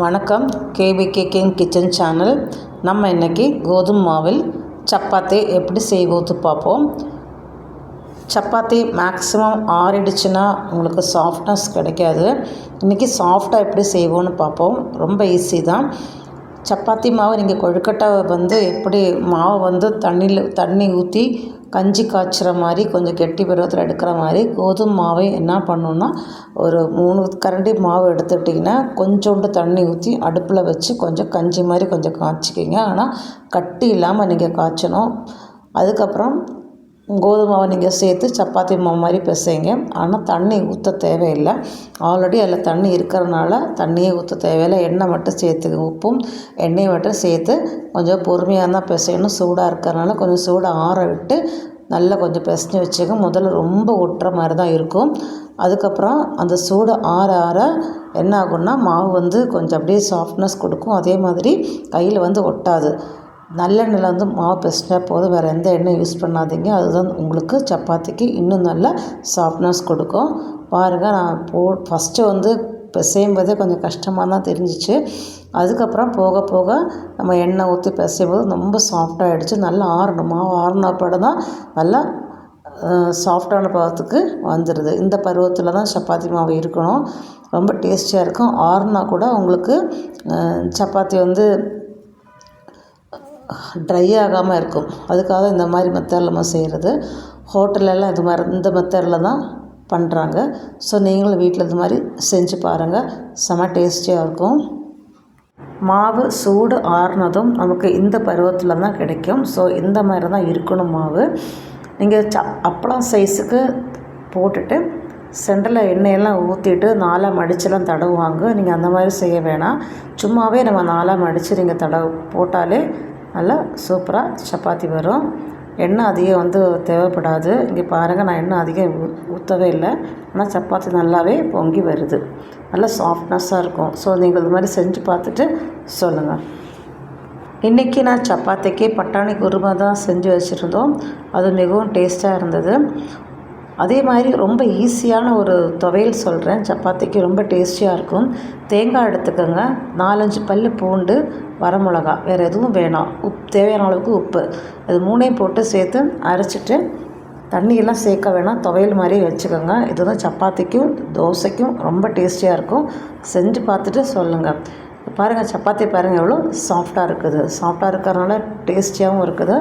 வணக்கம். KPK king kitchen channel. நம்ம இன்றைக்கி கோதுமை மாவில் சப்பாத்தி எப்படி செய்வது பார்ப்போம். சப்பாத்தி மேக்ஸிமம் ஆறிடுச்சுன்னா உங்களுக்கு சாஃப்ட்னஸ் கிடைக்காது. இன்றைக்கி சாஃப்டாக எப்படி செய்வோன்னு பார்ப்போம். ரொம்ப ஈஸி தான். சப்பாத்தி மாவு நீங்கள் கொழுக்கட்டை வந்து எப்படி மாவை வந்து தண்ணியில் தண்ணி ஊற்றி கஞ்சி காய்ச்சுற மாதிரி கொஞ்சம் கெட்டி பருவத்தில் எடுக்கிற மாதிரி கோதுமை மாவை என்ன பண்ணணுன்னா ஒரு மூணு கரண்டி மாவு எடுத்துட்டிங்கன்னா கொஞ்சோண்டு தண்ணி ஊற்றி அடுப்பில் வச்சு கொஞ்சம் கஞ்சி மாதிரி கொஞ்சம் காய்ச்சிக்கிங்க. ஆனால் கட்டி இல்லாமல் நீங்கள் காய்ச்சணும். அதுக்கப்புறம் கோதுமை மாவை நீங்கள் சேர்த்து சப்பாத்தி மாவு மாதிரி பிசைங்க. ஆனால் தண்ணி ஊற்ற தேவையில்லை. ஆல்ரெடி அதில் தண்ணி இருக்கிறனால தண்ணியே ஊற்ற தேவையில்லை. எண்ணெய் மட்டும் சேர்த்து உப்பும் எண்ணெயை மட்டும் சேர்த்து கொஞ்சம் பொறுமையாக தான் பிசையணும். சூடாக இருக்கிறனால கொஞ்சம் சூடாக ஆற விட்டு நல்லா கொஞ்சம் பிசைஞ்சு வச்சுக்க. முதல்ல ரொம்ப ஒட்டுற மாதிரி தான் இருக்கும். அதுக்கப்புறம் அந்த சூடு ஆற ஆற என்ன ஆகும்னா மாவு வந்து கொஞ்சம் அப்படியே சாஃப்ட்னஸ் கொடுக்கும். அதே மாதிரி கையில் வந்து ஒட்டாது. நல்லெண்ணெயில் வந்து மாவு பிசினா போதும். வேறு எந்த எண்ணெய் யூஸ் பண்ணாதீங்க. அதுதான் உங்களுக்கு சப்பாத்திக்கு இன்னும் நல்ல சாஃப்ட்னஸ் கொடுக்கும். பாருங்கள் நான் போ ஃபஸ்ட்டு வந்து பிசையும்போதே கொஞ்சம் கஷ்டமாக தான் தெரிஞ்சிச்சு. அதுக்கப்புறம் போக போக நம்ம எண்ணெய் ஊற்றி பிசையும் போது ரொம்ப சாஃப்டாகிடுச்சு நல்லா ஆறணும். மாவு ஆறின படம் தான் நல்லா சாஃப்டான பதத்துக்கு வந்துடுது இந்த பருவத்தில் தான் சப்பாத்தி மாவு இருக்கணும். ரொம்ப டேஸ்டியாக இருக்கும். ஆறுனா கூட உங்களுக்கு சப்பாத்தி வந்து ட்ரை ஆகாமல் இருக்கும். அதுக்காக இந்த மாதிரி மெத்தடில் நம்ம செய்கிறது ஹோட்டலெல்லாம் இது மாதிரி இந்த மெத்தடில் தான் பண்ணுறாங்க ஸோ நீங்களும் வீட்டில் இது மாதிரி செஞ்சு பாருங்கள் செம டேஸ்டியாக இருக்கும். மாவு சூடு ஆறுனதும் நமக்கு இந்த பருவத்தில் தான் கிடைக்கும். ஸோ இந்த மாதிரி தான் இருக்கணும் மாவு. நீங்கள் ச அப்பளம் சைஸுக்கு போட்டுட்டு சென்டரில் எண்ணெயெல்லாம் ஊற்றிட்டு நாலாம் மடிச்செல்லாம் தடவுவாங்க. நீங்கள் அந்த மாதிரி செய்ய வேணாம். சும்மாவே நம்ம நாலாம் மடித்து நீங்கள் தடவு போட்டாலே நல்லா சூப்பராக சப்பாத்தி வரும். எண்ணெய் அதிகம் வந்து தேவைப்படாது. இங்கே பாருங்கள் நான் எண்ணெய் அதிகம் ஊற்றவே இல்லை. ஆனால் சப்பாத்தி நல்லாவே பொங்கி வருது. நல்லா சாஃப்ட்னஸ்ஸாக இருக்கும். ஸோ நீங்கள் இது மாதிரி செஞ்சு பார்த்துட்டு சொல்லுங்கள் இன்றைக்கி நான் சப்பாத்திக்கு பட்டாணி குருமா தான் செஞ்சு வச்சுருந்தோம். அது மிகவும் டேஸ்ட்டாக இருந்தது. அதே மாதிரி ரொம்ப ஈஸியான ஒரு துவையல் சொல்கிறேன் சப்பாத்திக்கு ரொம்ப டேஸ்டியாக இருக்கும். தேங்காய் எடுத்துக்கோங்க. நாலஞ்சு பல் பூண்டு வரமிளகா. வேறு எதுவும் வேணாம். உப் தேவையான அளவுக்கு உப்பு. இது மூணையும் போட்டு சேர்த்து அரைச்சிட்டு தண்ணியெல்லாம் சேர்க்க வேணாம். துவையல் மாதிரி வச்சுக்கோங்க. இதுதான் சப்பாத்திக்கும் தோசைக்கும் ரொம்ப டேஸ்டியாக இருக்கும். செஞ்சு பார்த்துட்டு சொல்லுங்கள் பாருங்கள் சப்பாத்தி பாருங்கள் எவ்வளோ சாஃப்டாக இருக்குது. சாஃப்டாக இருக்கிறதுனால டேஸ்டியாகவும் இருக்குது.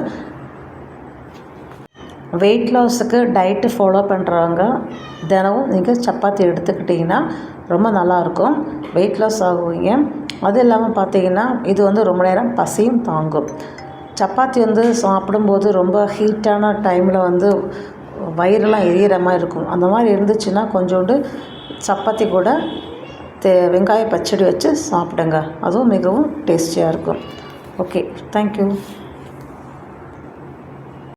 வெயிட் லாஸுக்கு டயட்டு ஃபாலோ பண்ணுறவங்க தினமும் நீங்கள் சப்பாத்தி எடுத்துக்கிட்டிங்கன்னா ரொம்ப நல்லாயிருக்கும் வெயிட் லாஸ் ஆகுவீங்க. அது இல்லாமல் பார்த்தீங்கன்னா இது வந்து ரொம்ப நேரம் பசியும் தாங்கும். சப்பாத்தி வந்து சாப்பிடும்போது ரொம்ப ஹீட்டான டைமில் வந்து வயிறெல்லாம் எரியற மாதிரி இருக்கும். அந்த மாதிரி இருந்துச்சுன்னா கொஞ்சோண்டு சப்பாத்தி கூட தே வெங்காய பச்சடி வச்சு சாப்பிடுங்க. அதுவும் மிகவும் டேஸ்டியாக இருக்கும். Okay thank you